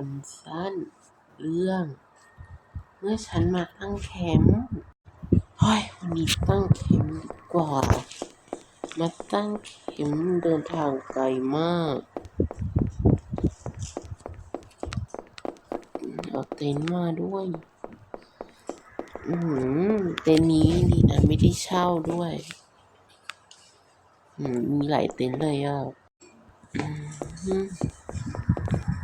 คนสั้น เรื่อง เมื่อฉันมาตั้งแคมป์เฮ้ยวันนี้ตั้งแคมป์ดีกว่า มาตั้งแคมป์เดินทางไกลมากเอาเต็นท์มาด้วย อือหือเต็นท์นี้ดีนะไม่ได้เช่าด้วย อืมมีหลายเต็นท์เลยอะ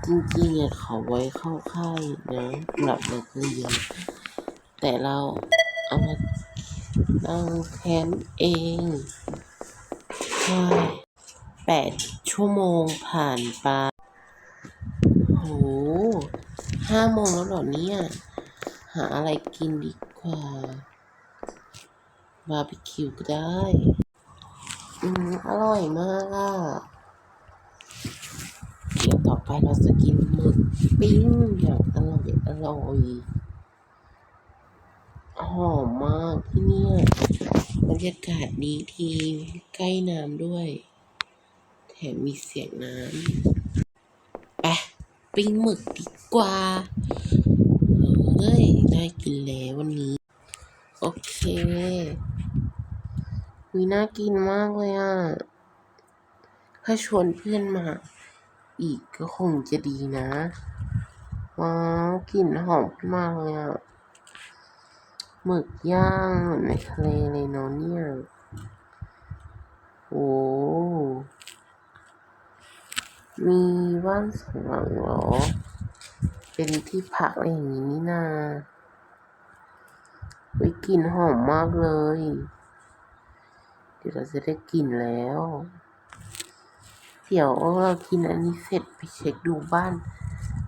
จริงๆอะเขาไว้เข้าค่ายนะสำหรับนักเรียน แต่เราเอามาตั้งแคมป์เองเฮ้ยแปดชั่วโมงผ่านไปโหห้าโมงแล้วเหรอเนี่ย หาอะไรกินดีกว่า บาร์บีคิวก็ได้ อืม อร่อยมากอะ ดี๋ยวต่อไปเราจะกินหมึกปิ้งอย่างอร่อยอร่อยหอมมากที่เนี่ยบรรยากาศดีทีใกล้น้ำด้วย แถมมีเสียงน้ำไปปิ้งหมึกดีกว่าเฮ้ยได้กินแล้ววันนี้ โอเควิน่ากินมากเลยอะ ถ้าชวนเพื่อนมา อีกก็คงจะดีนะว้าวกลิ่นหอมขึ้นมากเลยอะหมึกย่างเหมือนในทะเลเลยเนาะเนี่ยโอ้มีบ้านสองหลังเหรอ เป็นที่พักอะไรอย่างนี้นี่นาวิกลิ่นหอมมากเลย เดี๋ยวเราจะได้กลิ่นแล้ว เดี๋ยวเรากินอันนี้เสร็จไปเช็คดูบ้าน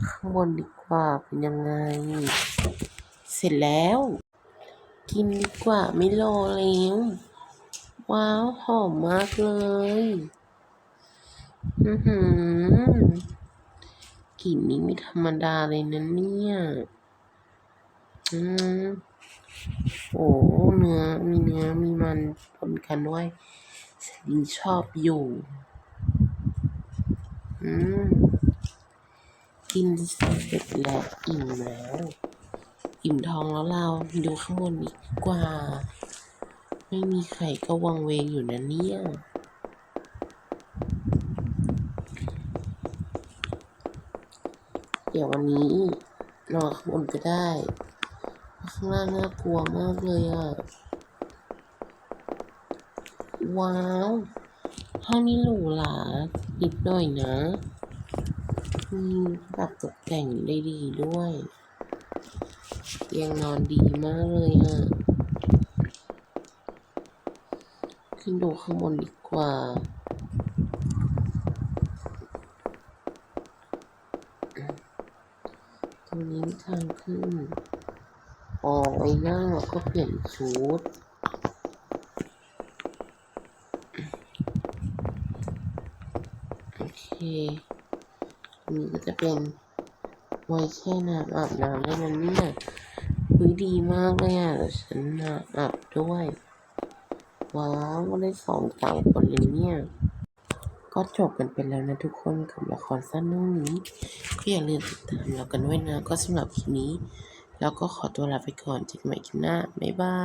ข้างบนดีกว่าเป็นยังไง เสร็จแล้ว กินดีกว่าไม่รอแล้วว้าว หอมมากเลย อือหือกลิ่นนี้ไม่ธรรมดาเลยนะเนี่ย อืมโอ้เนื้อมีเนื้อมีมันปนกันด้วยฉันชอบอยู่ อืมกินเสร็จแล้วอิ่มแล้ว อิ่มท้องแล้วเราดูข้างบนดีกว่า ไม่มีใครก็วังเวงอยู่นะเนี่ยเดี๋ยววันนี้นอนข้างบนก็ได้ ข้างล่างน่ากลัวมากเลยอะ ว้าว ห้องนี้หรูหรานิดหน่อยนะ มีแบบตกแต่งได้ดีด้วย เตียงนอนดีมากเลยอะ ขึ้นดูข้างบนดีกว่าตรงนี้ทางขึ้นอ๋อไว้นั่งแล้วก็เปลี่ยนชุด โอันนี้ก็จะเป็นไว้แช่น้ำอาบน้ำได้แล้วเนี่ยคุยดีมากเลยอะฉันนะอาบด้วย ว้าวได้สองสามคนเลยเนี่ย ก็จบกันไปแล้วนะทุกคนกับละครสั้นเรื่องนี้ก็อย่าลืมติดตามเรากันด้วยนะก็สำหรับคลิปนี้ แล้วก็ขอตัวลาไปก่อนเจอกันใหม่คลิปหน้า บ๊ายบาย